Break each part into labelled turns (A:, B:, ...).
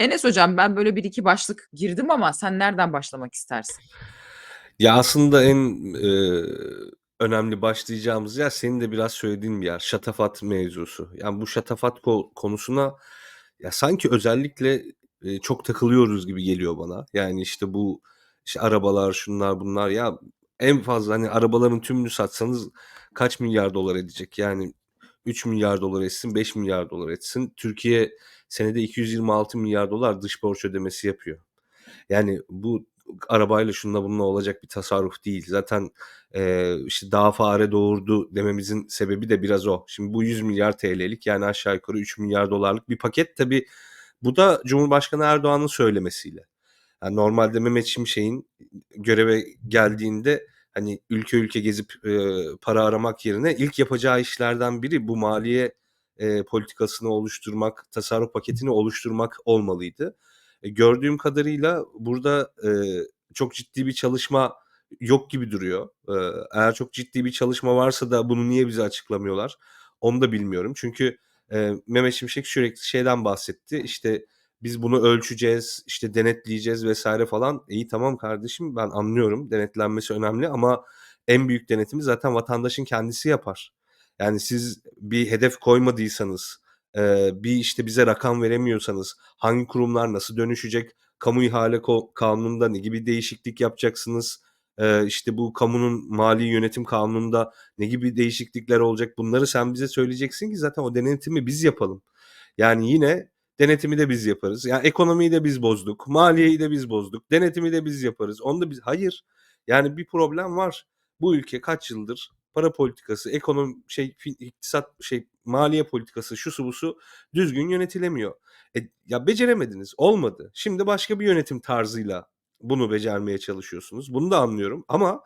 A: Enes hocam ben böyle 1-2 başlık girdim ama sen nereden başlamak istersin?
B: Ya, aslında en, eee, önemli başlayacağımız yer senin de biraz söylediğin bir yer, şatafat mevzusu. Yani, bu şatafat ko konusuna ya, sanki özellikle, eee, çok takılıyoruz gibi geliyor bana. Yani, işte, bu, işte, arabalar, şunlar bunlar ya en fazla, hani, arabaların tümünü satsanız kaç milyar dolar edecek? Yani, $3.000.000.000 etsin, $5.000.000.000 etsin. Türkiye senede $226.000.000.000 dış borç ödemesi yapıyor. Yani, bu arabayla şununla bununla olacak bir tasarruf değil. Zaten, eee, işte, "Daha fare doğurdu." dememizin sebebi de biraz o. Şimdi bu $100.000.000.000'lik yani aşağı yukarı $3.000.000.000'lık bir paket. Tabii bu da Cumhurbaşkanı Erdoğan'ın söylemesiyle. Yani, normalde Mehmet Şimşek'in göreve geldiğinde, hani, ülke ülke gezip, eee, para aramak yerine ilk yapacağı işlerden biri bu maliye, eee, politikasını oluşturmak, tasarruf paketini oluşturmak olmalıydı. E, gördüğüm kadarıyla burada, eee, çok ciddi bir çalışma yok gibi duruyor. Eee, eğer çok ciddi bir çalışma varsa da bunu niye bize açıklamıyorlar, onu da bilmiyorum. Çünkü, eee, Mehmet Şimşek sürekli şeyden bahsetti, işte, "Biz bunu ölçeceğiz, işte, denetleyeceğiz." vs. falan. İyi, tamam kardeşim, ben anlıyorum, denetlenmesi önemli ama en büyük denetimi zaten vatandaşın kendisi yapar. Yani, siz bir hedef koymadıysanız, eee, bir, işte, bize rakam veremiyorsanız, hangi kurumlar nasıl dönüşecek, kamu ihale kanununda ne gibi değişiklik yapacaksınız, işte, bu kamunun mali yönetim kanununda ne gibi değişiklikler olacak, bunları sen bize söyleyeceksin ki zaten o denetimi biz yapalım. Yani, yine denetimi de biz yaparız. Ya, ekonomiyi de biz bozduk, maliyeyi de biz bozduk, denetimi de biz yaparız, onu da biz Hayır, yani, bir problem var. Bu ülke kaç yıldır para politikası, ekonomi şey, iktisat şey, maliye politikası, şusu busu düzgün yönetilemiyor. E, ya, beceremediniz, olmadı. Şimdi başka bir yönetim tarzıyla bunu becermeye çalışıyorsunuz. Bunu da anlıyorum ama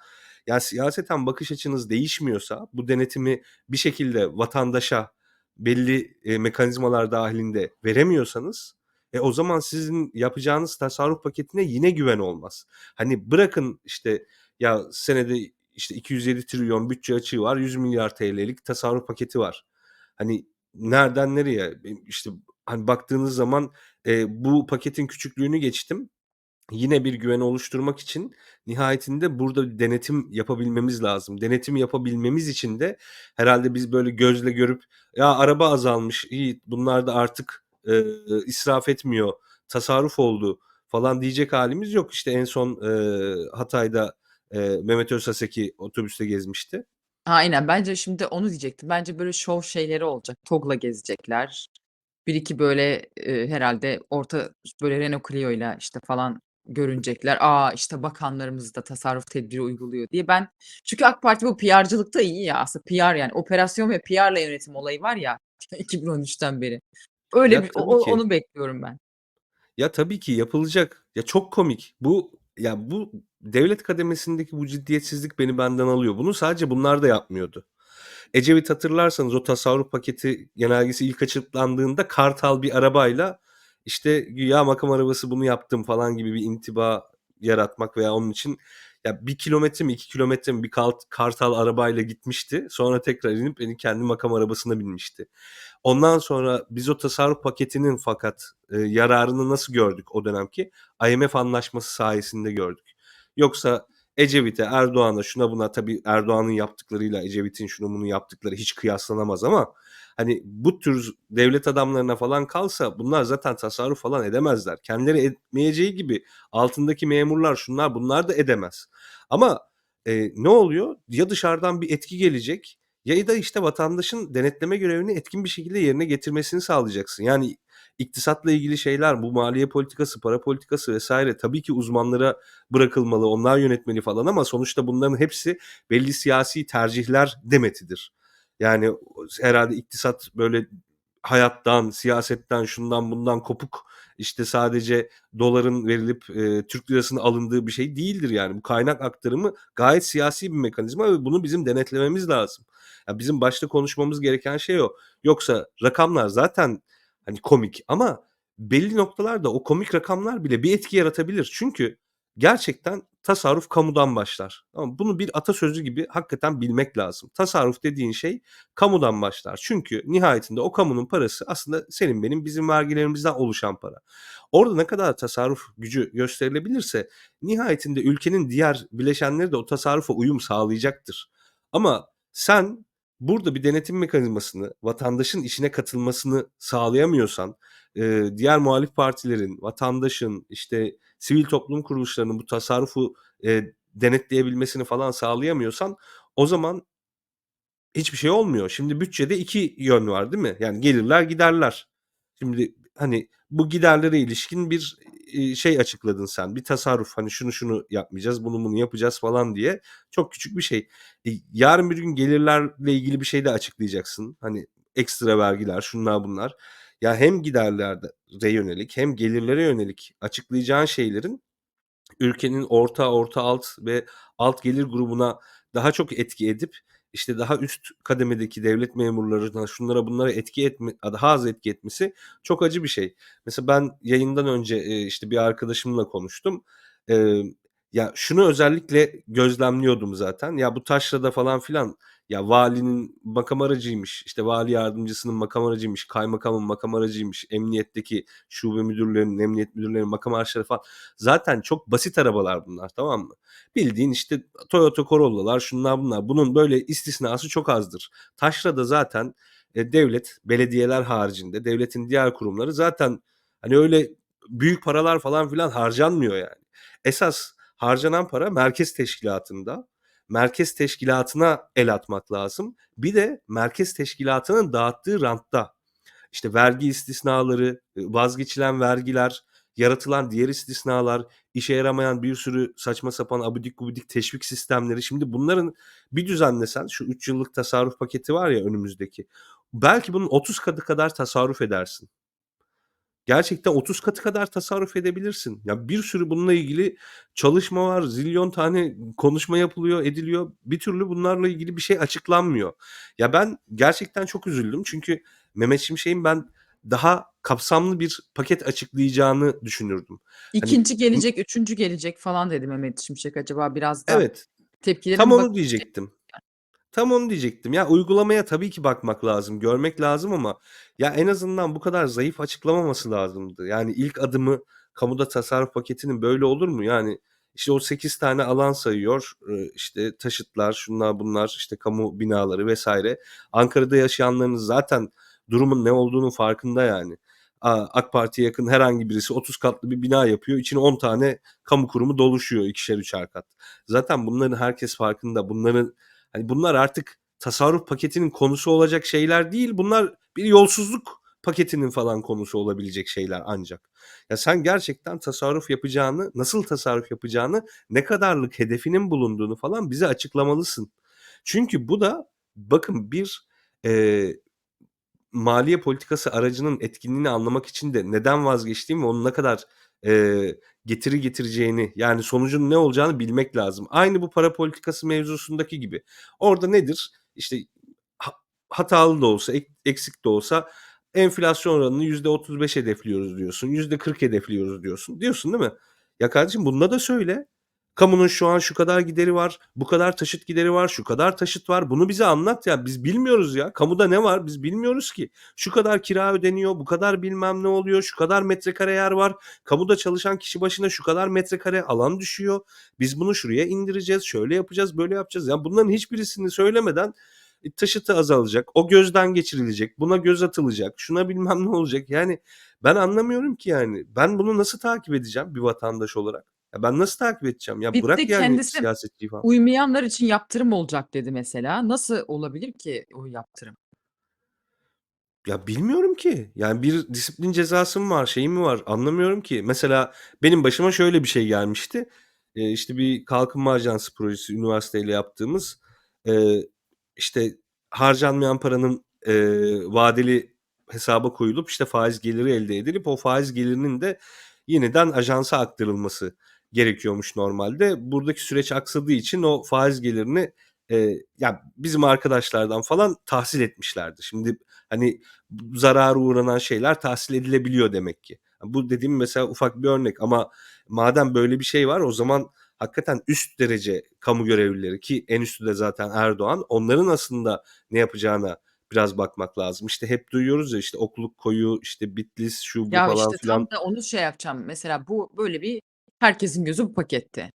B: ya, siyaseten bakış açınız değişmiyorsa, bu denetimi bir şekilde vatandaşa belli, eee, mekanizmalar dâhilinde veremiyorsanız, e, o zaman sizin yapacağınız tasarruf paketine yine güven olmaz. Hani, bırakın, işte, ya, senede, işte, $207.000.000.000 bütçe açığı var, $100.000.000.000'lik tasarruf paketi var. Hani, nereden nereye? İşte, hani, baktığınız zaman, eee, bu paketin küçüklüğünü geçtim, yine bir güven oluşturmak için nihayetinde burada denetim yapabilmemiz lazım. Denetim yapabilmemiz için de herhâlde biz böyle gözle görüp, "Ya, araba azalmış, iyi, bunlar da artık, eee, israf etmiyor, tasarruf oldu." falan diyecek hâlimiz yok. İşte, en son, eee, Hatay'da, eee, Mehmet Özhaseki otobüste gezmişti.
A: Aynen, bence şimdi onu diyecektim. Bence böyle şov şeyleri olacak. TOG'la gezecekler. 1-2 böyle, eee, herhâlde orta böyle Renault Clio'yla, işte, falan görünecekler. "A, işte, bakanlarımız da tasarruf tedbiri uyguluyor." diye. Ben çünkü AK Parti bu PR'cılıkta iyi ya, aslında PR yani operasyon ve PR'la yönetim olayı var ya 2013'ten beri. Öyle
B: Ya,
A: bir o
B: tabii
A: o
B: ki.
A: onu bekliyorum ben.
B: Ya, tabii ki yapılacak. Ya, çok komik. Bu, ya, bu devlet kademesindeki bu ciddiyetsizlik beni benden alıyor. Bunu sadece bunlar da yapmıyordu. Ecevit hatırlarsanız o tasarruf paketi genelgesi ilk açıklandığında Kartal bir arabayla, işte, güya makam arabası bunu yaptım falan gibi bir intiba yaratmak veya onun için ya 1 kilometre mi 2 kilometre mi bir Kartal arabayla gitmişti. Sonra tekrar inip benim kendi makam arabasına binmişti. Ondan sonra biz o tasarruf paketinin fakat, eee, yararını nasıl gördük o dönemki? IMF anlaşması sayesinde gördük. Yoksa Ecevit'e, Erdoğan'a, şuna buna tabii Erdoğan'ın yaptıklarıyla Ecevit'in şunu bunu yaptıkları hiç kıyaslanamaz ama, hani, bu tür devlet adamlarına falan kalsa bunlar zaten tasarruf falan edemezler. Kendileri etmeyeceği gibi altındaki memurlar, şunlar bunlar da edemez. Ama, eee, ne oluyor? Ya dışarıdan bir etki gelecek ya da, işte, vatandaşın denetleme görevini etkin bir şekilde yerine getirmesini sağlayacaksın. Yani iktisatla ilgili şeyler, bu maliye politikası, para politikası vs. tabii ki uzmanlara bırakılmalı, onlar yönetmeli falan ama sonuçta bunların hepsi belli siyasi tercihler demetidir. Yani o herhâlde iktisat böyle hayattan, siyasetten, şundan bundan kopuk, işte, sadece doların verilip, eee, Türk lirasının alındığı bir şey değildir yani. Bu kaynak aktarımı gayet siyasi bir mekanizma ve bunu bizim denetlememiz lazım. Ya, bizim başta konuşmamız gereken şey o. Yoksa rakamlar zaten, hani, komik ama belli noktalarda o komik rakamlar bile bir etki yaratabilir. Çünkü gerçekten tasarruf kamudan başlar. Mı? Bunu bir atasözü gibi hakikaten bilmek lazım. Tasarruf dediğin şey kamudan başlar. Çünkü nihayetinde o kamunun parası aslında senin benim bizim vergilerimizden oluşan para. Orada ne kadar tasarruf gücü gösterilebilirse nihayetinde ülkenin diğer bileşenleri de o tasarrufa uyum sağlayacaktır. Ama sen burada bir denetim mekanizmasını, vatandaşın işine katılmasını sağlayamıyorsan, diğer muhalif partilerin, vatandaşın, işte sivil toplum kuruluşlarının bu tasarrufu, eee, denetleyebilmesini falan sağlayamıyorsan o zaman hiçbir şey olmuyor. Şimdi bütçede 2 yön var, değil mi? Yani gelirler, giderler. Şimdi, hani, bu giderlere ilişkin bir, eee, şey açıkladın sen, bir tasarruf. Hani, şunu şunu yapmayacağız, bunu bunu yapacağız falan diye. Çok küçük bir şey. E, yarın bir gün gelirlerle ilgili bir şey de açıklayacaksın. Hani, ekstra vergiler, şunlar bunlar. Ya hem giderlere yönelik hem gelirlere yönelik açıklayacağın şeylerin ülkenin orta, orta alt ve alt gelir grubuna daha çok etki edip, işte, daha üst kademedeki devlet memurlarına, şunlara bunlara etki etme daha az etki etmesi çok acı bir şey. Mesela ben yayından önce, işte, bir arkadaşımla konuştum. Ya, şunu özellikle gözlemliyordum zaten. Ya, bu taşrada falan filan, ya, valinin makam aracıymış, işte, vali yardımcısının makam aracıymış, kaymakamın makam aracıymış, emniyetteki şube müdürlerinin, emniyet müdürlerinin makam araçları falan zaten çok basit arabalar bunlar, tamam mı? Bildiğin, işte, Toyota Corolla'lar, şunlar bunlar. Bunun böyle istisnası çok azdır. Taşrada zaten, eee, devlet, belediyeler haricinde devletin diğer kurumları zaten, hani, öyle büyük paralar falan filan harcanmıyor yani. Esas harcanan para merkez teşkilatında. Merkez teşkilatına el atmak lazım. Bir de merkez teşkilatının dağıttığı rantta. İşte, vergi istisnaları, eee, vazgeçilen vergiler, yaratılan diğer istisnalar, işe yaramayan bir sürü saçma sapan abidik gubidik teşvik sistemleri. Şimdi bunların bir düzenlesen, şu 3 yıllık tasarruf paketi var ya önümüzdeki, belki bunun 30 katı kadar tasarruf edersin. Gerçekten 30 katı kadar tasarruf edebilirsin. Ya, bir sürü bununla ilgili çalışma var, zilyon tane konuşma yapılıyor, ediliyor. Bir türlü bunlarla ilgili bir şey açıklanmıyor. Ya, ben gerçekten çok üzüldüm çünkü Mehmet Şimşek'in ben daha kapsamlı bir paket açıklayacağını düşünürdüm. Hani
A: 2'nci gelecek, 3'üncü gelecek falan dedi Mehmet Şimşek. Acaba biraz da
B: Evet,
A: tepkilerine
B: tam onu
A: bakıp
B: diyecektim. Tam onu diyecektim. Ya, uygulamaya tabii ki bakmak lazım, görmek lazım ama ya, en azından bu kadar zayıf açıklamaması lazımdı. Yani ilk adımı kamuda tasarruf paketinin böyle olur mu? Yani, işte, o 8 tane alan sayıyor. İşte, taşıtlar, şunlar bunlar, işte, kamu binaları vs. Ankara'da yaşayanlarınız zaten durumun ne olduğunun farkında yani. Aaa, AK Parti'ye yakın herhangi birisi 30 katlı bir bina yapıyor. İçine 10 tane kamu kurumu doluşuyor 2'şer 3'er kat. Zaten bunların herkes farkında. Bunların, hani, bunlar artık tasarruf paketinin konusu olacak şeyler değil. Bunlar bir yolsuzluk paketinin falan konusu olabilecek şeyler ancak. Ya, sen gerçekten tasarruf yapacağını, nasıl tasarruf yapacağını, ne kadarlık hedefinin bulunduğunu falan bize açıklamalısın. Çünkü bu da bakın bir, eee, maliye politikası aracının etkinliğini anlamak için de neden vazgeçtiğim ve onun ne kadar, eee, getiri getireceğini, yani sonucun ne olacağını bilmek lazım. Aynı bu para politikası mevzusundaki gibi. Orada nedir? İşte, ha hatalı da olsa, ek eksik de olsa enflasyon oranını %35 hedefliyoruz diyorsun, %40 hedefliyoruz diyorsun. Diyorsun, değil mi? Ya, kardeşim bunda da söyle. Kamunun şu an şu kadar gideri var, bu kadar taşıt gideri var, şu kadar taşıt var. Bunu bize anlat ya. Biz bilmiyoruz ya. Kamuda ne var biz bilmiyoruz ki. Şu kadar kira ödeniyor, bu kadar bilmem ne oluyor, şu kadar metrekare yer var. Kamuda çalışan kişi başına şu kadar metrekare alan düşüyor. Biz bunu şuraya indireceğiz, şöyle yapacağız, böyle yapacağız. Ya, bunların hiçbirisini söylemeden, e, taşıtı azalacak, o gözden geçirilecek, buna göz atılacak, şuna bilmem ne olacak. Yani ben anlamıyorum ki yani. Ben bunu nasıl takip edeceğim bir vatandaş olarak? Ya, ben nasıl takip edeceğim? Ya,
A: Bir
B: bırak yani
A: kendisi
B: siyasetçiyi falan.
A: uymayanlar için yaptırım olacak dedi mesela. Nasıl olabilir ki o yaptırım?
B: Ya, bilmiyorum ki. Yani bir disiplin cezası mı var, şeyi mi var anlamıyorum ki. Mesela benim başıma şöyle bir şey gelmişti. Eee, işte, bir kalkınma ajansı projesi üniversiteyle yaptığımız, eee, işte, harcanmayan paranın, eee, vadeli hesaba koyulup, işte, faiz geliri elde edilip o faiz gelirinin de yeniden ajansa aktarılması gerekiyormuş normalde. Buradaki süreç aksadığı için o faiz gelirini, eee, ya, bizim arkadaşlardan falan tahsil etmişlerdi. Şimdi, hani, b zarara uğranan şeyler tahsil edilebiliyor demek ki. Bu dediğim mesela ufak bir örnek ama madem böyle bir şey var o zaman hakikaten üst derece kamu görevlileri ki en üstü de zaten Erdoğan onların aslında ne yapacağına biraz bakmak lazım. İşte hep duyuyoruz ya işte Okluk Koyu, işte Bitlis, şu bu
A: Ya,
B: falan
A: işte
B: filan.
A: tam da onu şey yapacağım. Mesela bu böyle bir herkesin gözü bu pakette.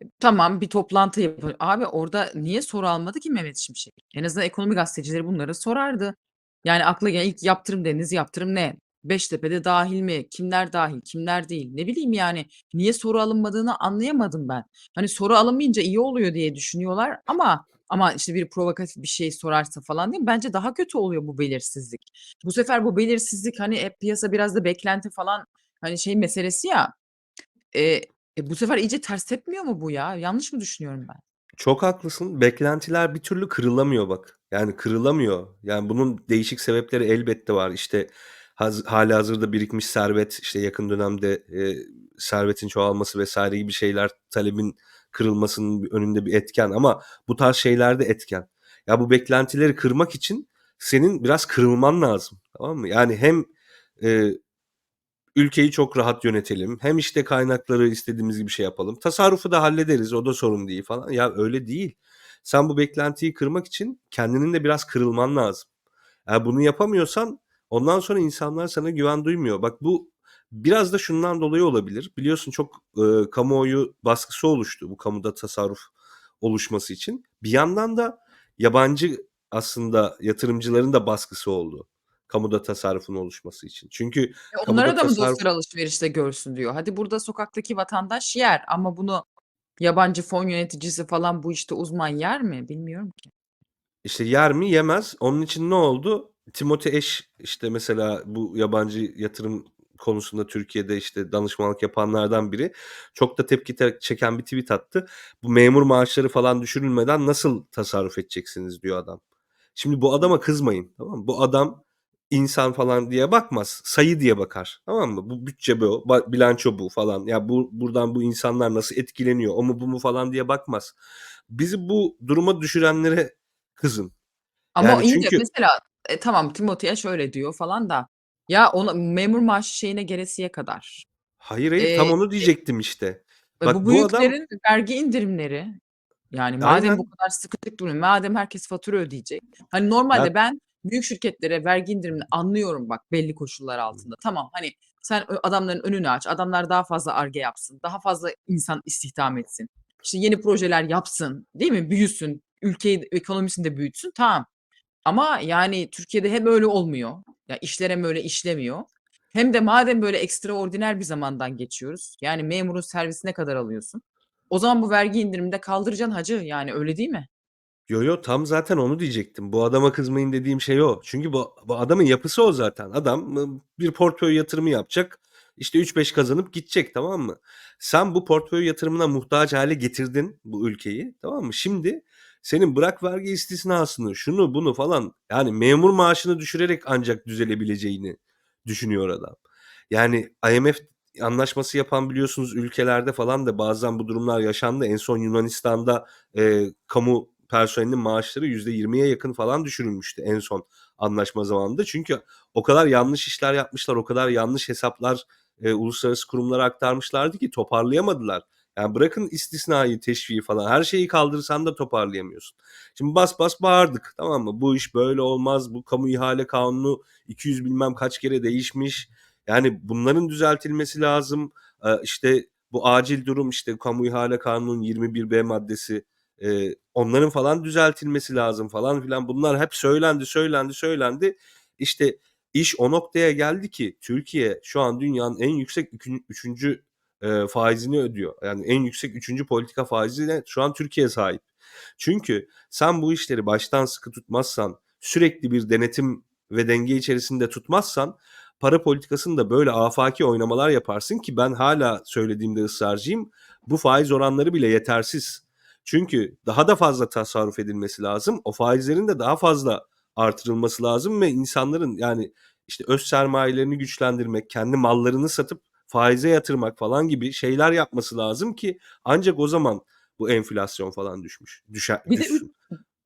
A: E, tamam bir toplantı yapı Abi orada niye soru almadı ki Mehmet Şimşek? En azından ekonomi gazetecileri bunları sorardı. Yani akla gelen ilk yaptırım dediniz, yaptırım ne? Beştepe'de dâhil mi? Kimler dâhil, kimler değil? Ne bileyim yani niye soru alınmadığını anlayamadım ben. Hani soru alınmayınca iyi oluyor diye düşünüyorlar ama ama işte biri provokatif bir şey sorarsa falan mi? Bence daha kötü oluyor bu belirsizlik. Bu sefer bu belirsizlik hani hep piyasa biraz da beklenti falan hani şey meselesi ya. Eee, e, bu sefer iyice ters tepmiyor mu bu ya? Yanlış mı düşünüyorum ben?
B: Çok haklısın. Beklentiler bir türlü kırılamıyor bak. Yani kırılamıyor. Yani bunun değişik sebepleri elbette var. İşte haz hâlihazırda birikmiş servet, işte yakın dönemde, eee, servetin çoğalması vs. gibi şeyler talebin kırılmasının önünde bir etken ama bu tarz şeyler de etken. Ya bu beklentileri kırmak için senin biraz kırılman lazım, tamam mı? Yani hem, eee, ülkeyi çok rahat yönetelim hem işte kaynakları istediğimiz gibi şey yapalım. Tasarrufu da hallederiz, o da sorun değil falan. Ya öyle değil. Sen bu beklentiyi kırmak için kendinin de biraz kırılman lazım. Eğer bunu yapamıyorsan ondan sonra insanlar sana güven duymuyor. Bak bu biraz da şundan dolayı olabilir. Biliyorsun çok, ııı, kamuoyu baskısı oluştu bu kamuda tasarruf oluşması için. Bir yandan da yabancı aslında yatırımcıların da baskısı oldu kamuda tasarrufun oluşması için. Çünkü
A: E, onlara da mı
B: tasarruf
A: dostlar alışverişte görsün diyor. Hadi burada sokaktaki vatandaş yer ama bunu yabancı fon yöneticisi falan bu işte uzman yer mi? Bilmiyorum ki.
B: İşte yer mi? Yemez. Onun için ne oldu? Timothy Ash işte mesela bu yabancı yatırım konusunda Türkiye'de işte danışmanlık yapanlardan biri. Çok da tepki te çeken bir tweet attı. Bu memur maaşları falan düşürülmeden nasıl tasarruf edeceksiniz diyor adam. Şimdi bu adama kızmayın, tamam mı? Bu adam insan falan diye bakmaz. Sayı diye bakar. Tamam mı? Bu bütçe bu, bilanço bu falan. Ya bu buradan bu insanlar nasıl etkileniyor, o mu bu mu falan diye bakmaz. Bizi bu duruma düşürenlere kızın.
A: Ama
B: Yani
A: de
B: çünkü
A: mesela, e, tamam Timothy Ash öyle diyor falan da ya ona memur maaşı şeyine gelesiye kadar.
B: Hayır, hayır tam
A: Eee,
B: onu
A: e
B: diyecektim işte.
A: E, bu
B: Bak bu adam
A: büyüklerin vergi indirimleri, yani madem bu
B: Aynen.
A: kadar sıkışık durum, madem herkes fatura ödeyecek. Hani
B: Ya
A: normalde ben büyük şirketlere vergi indirimini anlıyorum bak belli koşullar altında. Tamam, hani sen adamların önünü aç, adamlar daha fazla Ar-Ge yapsın, daha fazla insan istihdam etsin, işte yeni projeler yapsın, değil mi? Büyüsün, ülkeyi ekonomisini de büyütsün, tamam. Ama yani Türkiye'de hem öyle olmuyor, ya işler hem öyle işlemiyor hem de madem böyle ekstraordiner bir zamandan geçiyoruz, yani memurun servisine kadar alıyorsun. O zaman bu vergi indirimini de kaldıracaksın hacı, yani öyle değil mi?
B: Yo, yo, tam zaten onu diyecektim. Bu adama kızmayın dediğim şey o. Çünkü bu bu adamın yapısı o zaten. Adam ı bir portföy yatırımı yapacak. İşte 3-5 kazanıp gidecek, tamam mı? Sen bu portföy yatırımına muhtaç hâle getirdin bu ülkeyi, tamam mı? Şimdi senin bırak vergi istisnasını, şunu bunu falan yani memur maaşını düşürerek ancak düzelebileceğini düşünüyor adam. Yani IMF anlaşması yapan biliyorsunuz ülkelerde falan da bazen bu durumlar yaşandı. En son Yunanistan'da, eee, kamu personelinin maaşları %20'ye yakın falan düşürülmüştü en son anlaşma zamanında. Çünkü o kadar yanlış işler yapmışlar, o kadar yanlış hesaplar, eee, uluslararası kurumlara aktarmışlardı ki toparlayamadılar. Yani bırakın istisnayı, teşviği falan her şeyi kaldırsan da toparlayamıyorsun. Şimdi bas bas bağırdık, tamam mı? Bu iş böyle olmaz, bu kamu ihale kanunu 200 bilmem kaç kere değişmiş. Yani bunların düzeltilmesi lazım. Eee, işte bu acil durum, işte kamu ihale kanunun 21b maddesi, eee, onların falan düzeltilmesi lazım falan filan. Bunlar hep söylendi, söylendi, söylendi. İşte iş o noktaya geldi ki Türkiye şu an dünyanın en yüksek ükün 3'üncü, eee, faizini ödüyor. Yani en yüksek 3'üncü politika faizine şu an Türkiye sahip. Çünkü sen bu işleri baştan sıkı tutmazsan, sürekli bir denetim ve denge içerisinde tutmazsan para politikasında böyle afaki oynamalar yaparsın ki ben hâlâ söylediğimde ısrarcıyım. Bu faiz oranları bile yetersiz. Çünkü daha da fazla tasarruf edilmesi lazım. O faizlerin de daha fazla artırılması lazım ve insanların yani işte öz sermayelerini güçlendirmek, kendi mallarını satıp faize yatırmak falan gibi şeyler yapması lazım ki ancak o zaman bu enflasyon falan düşmüş düşer
A: Bir de üç
B: düşsün.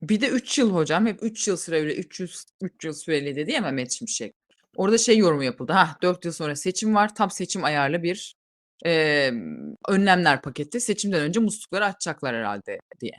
A: bir de 3 yıl hocam hep 3 yıl süreli, 300 3 yıl süreli dedi ya Mehmet Şimşek. Orada şey yorumu yapıldı, hah 4 yıl sonra seçim var, tam seçim ayarlı bir, emm, önlemler paketi seçimden önce muslukları açacaklar herhâlde diye.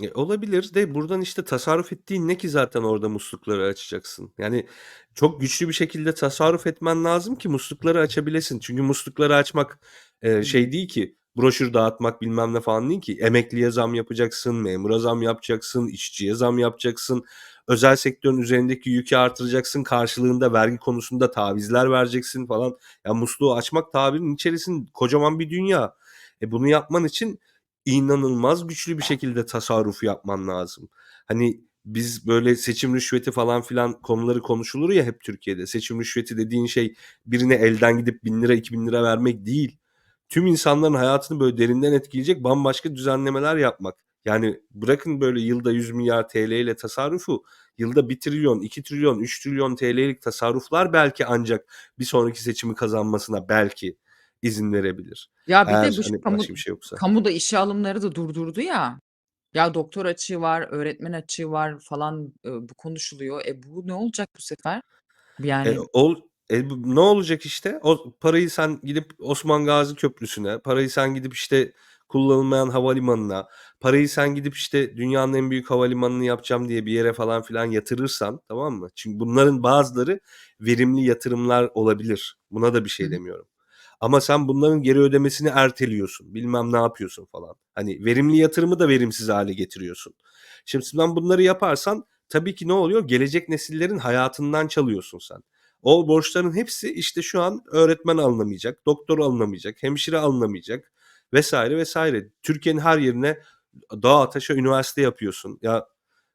B: E, olabilir de buradan, işte, tasarruf ettiğin ne ki zaten orada muslukları açacaksın? Yani, çok güçlü bir şekilde tasarruf etmen lazım ki muslukları açabilesin. Çünkü muslukları açmak,
A: Hımm.
B: şey değil ki, broşür dağıtmak bilmem ne falan değil ki. Emekliye zam yapacaksın, memura zam yapacaksın, işçiye zam yapacaksın, özel sektörün üzerindeki yükü artıracaksın, karşılığında vergi konusunda tavizler vereceksin falan. Ya, musluğu açmak tabirinin içerisinde kocaman bir dünya. E, bunu yapman için inanılmaz güçlü bir şekilde tasarruf yapman lazım. Hani, biz böyle seçim rüşveti falan filan konuları konuşulur ya hep Türkiye'de. Seçim rüşveti dediğin şey birine elden gidip ₺1000 $2000 vermek değil. Tüm insanların hayatını böyle derinden etkileyecek bambaşka düzenlemeler yapmak. Yani, bırakın böyle yılda ₺100.000.000 ile tasarrufu, yılda $1.000.000.000, $2.000.000.000, $3.000.000.000'lik tasarruflar belki ancak bir sonraki seçimi kazanmasına belki izin verebilir.
A: Ya, bir de
B: Eğer,
A: bu
B: hani,
A: kamu
B: başka bir şey yoksa.
A: kamuda işe alımları da durdurdu ya. Ya, doktor açığı var, öğretmen açığı var falan, ııı, bu konuşuluyor. E, bu ne olacak bu sefer?
B: E,
A: Yani
B: ol e, ne olacak işte? O parayı sen gidip Osman Gazi Köprüsü'ne, parayı sen gidip, işte, kullanılmayan havalimanına, parayı sen gidip, işte, dünyanın en büyük havalimanını yapacağım diye bir yere falan filan yatırırsan, tamam mı? Çünkü bunların bazıları verimli yatırımlar olabilir. Buna da bir şey demiyorum. Ama sen bunların geri ödemesini erteliyorsun, bilmem ne yapıyorsun falan. Hani, verimli yatırımı da verimsiz hâle getiriyorsun. Şimdi sen bunları yaparsan tabii ki ne oluyor? Gelecek nesillerin hayatından çalıyorsun sen. O borçların hepsi, işte, şu an öğretmen alınamayacak, doktor alınamayacak, hemşire alınamayacak vs. vs. Türkiye'nin her yerine dağa taşa üniversite yapıyorsun. Ya,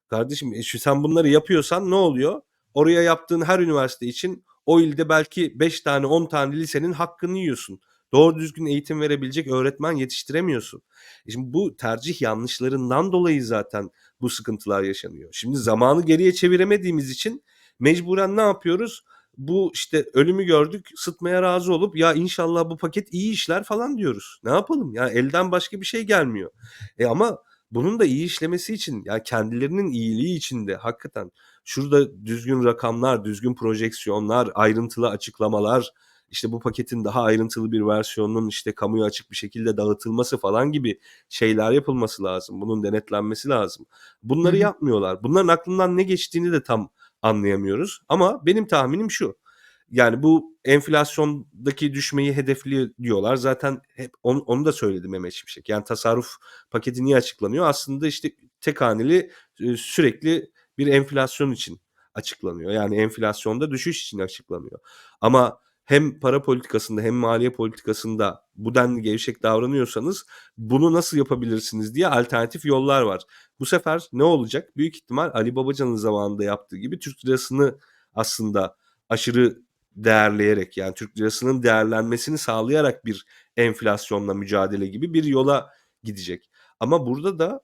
B: kardeşim, e, sen bunları yapıyorsan ne oluyor? Oraya yaptığın her üniversite için o ilde belki 5 tane, 10 tane lisenin hakkını yiyorsun. Doğru düzgün eğitim verebilecek öğretmen yetiştiremiyorsun. E, şimdi bu tercih yanlışlarından dolayı zaten bu sıkıntılar yaşanıyor. Şimdi zamanı geriye çeviremediğimiz için mecburen ne yapıyoruz? Bu, işte, ölümü gördük, sıtmaya razı olup "Ya, inşallah bu paket iyi işler." falan diyoruz. Ne yapalım? Ya, elden başka bir şey gelmiyor. E, ama bunun da iyi işlemesi için, ya, kendilerinin iyiliği için de hakikaten şurada düzgün rakamlar, düzgün projeksiyonlar, ayrıntılı açıklamalar, işte, bu paketin daha ayrıntılı bir versiyonunun, işte, kamuya açık bir şekilde dağıtılması falan gibi şeyler yapılması lazım. Bunun denetlenmesi lazım. Bunları
A: hı.
B: yapmıyorlar. Bunların aklından ne geçtiğini de tam anlayamıyoruz ama benim tahminim şu: Yani, bu enflasyondaki düşmeyi hedefliyorlar. Zaten hep onu onu da söyledi Mehmet Şimşek. Yani, tasarruf paketi niye açıklanıyor? Aslında, işte, tek haneli, eee, sürekli bir enflasyon için açıklanıyor. Yani, enflasyonda düşüş için açıklanıyor. Ama hem para politikasında hem maliye politikasında bu denli gevşek davranıyorsanız bunu nasıl yapabilirsiniz diye alternatif yollar var. Bu sefer ne olacak? Büyük ihtimal Ali Babacan'ın zamanında yaptığı gibi Türk lirasını aslında aşırı değerleyerek, yani, Türk lirasının değerlenmesini sağlayarak bir enflasyonla mücadele gibi bir yola gidecek. Ama burada da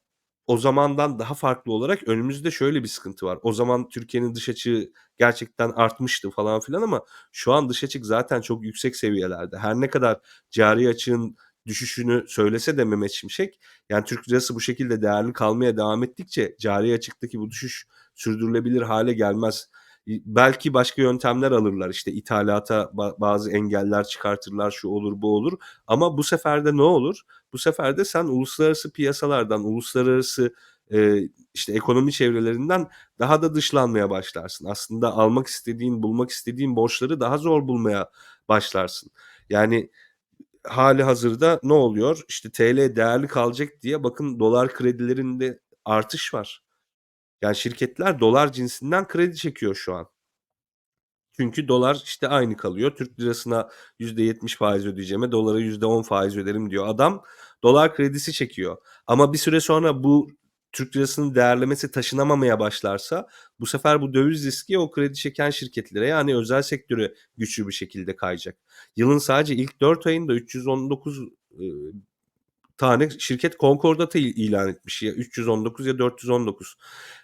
B: o zamandan daha farklı olarak önümüzde şöyle bir sıkıntı var. O zaman Türkiye'nin dış açığı gerçekten artmıştı falan filan ama şu an dış açık zaten çok yüksek seviyelerde. Her ne kadar cari açığın düşüşünü söylese de Mehmet Şimşek, yani, Türk lirası bu şekilde değerli kalmaya devam ettikçe cari açıktaki bu düşüş sürdürülebilir hâle gelmez. Belki başka yöntemler alırlar, işte, ithalata ba bazı engeller çıkartırlar, şu olur, bu olur ama bu sefer de ne olur? Bu sefer de sen uluslararası piyasalardan, uluslararası, eee, işte, ekonomi çevrelerinden daha da dışlanmaya başlarsın. Aslında almak istediğin, bulmak istediğin borçları daha zor bulmaya başlarsın. Yani, hâlihazırda ne oluyor? İşte, TL değerli kalacak diye bakın dolar kredilerinde artış var. Yani, şirketler dolar cinsinden kredi çekiyor şu an. Çünkü dolar, işte, aynı kalıyor. Türk lirasına %70 faiz ödeyeceğime dolara %10 faiz öderim diyor adam. Dolar kredisi çekiyor. Ama bir süre sonra bu Türk lirasının değerlemesi taşınamamaya başlarsa bu sefer bu döviz riski o kredi çeken şirketlere, yani, özel sektöre güçlü bir şekilde kayacak. Yılın sadece ilk 4 ayında 319, ııı, tane şirket konkordato i ilan etmiş. Ya 319 ya 419.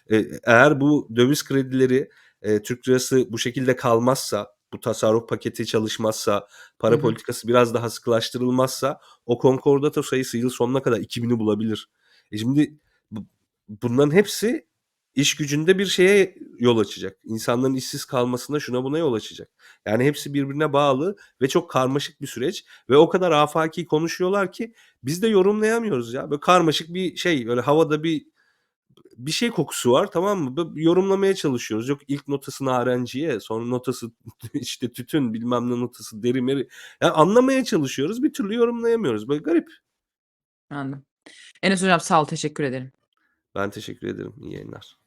B: Eee, eğer bu döviz kredileri, eee, Türk lirası bu şekilde kalmazsa, bu tasarruf paketi çalışmazsa, para
A: hı.
B: politikası biraz daha sıkılaştırılmazsa o konkordato sayısı yıl sonuna kadar 2000'i bulabilir. E, şimdi bu bunların hepsi iş gücünde bir şeye yol açacak. İnsanların işsiz kalmasına, şuna buna yol açacak. Yani hepsi birbirine bağlı ve çok karmaşık bir süreç ve o kadar afaki konuşuyorlar ki biz de yorumlayamıyoruz ya. Böyle karmaşık bir şey, böyle havada bir bir şey kokusu var tamam mı? Böyle yorumlamaya çalışıyoruz. Yok ilk notası narenciye, sonra notası işte tütün, bilmem ne notası deri meri. Yani anlamaya çalışıyoruz. Bir türlü yorumlayamıyoruz. Böyle garip.
A: Anladım. Enes hocam sağ ol, teşekkür ederim.
B: Ben teşekkür ederim. İyi yayınlar.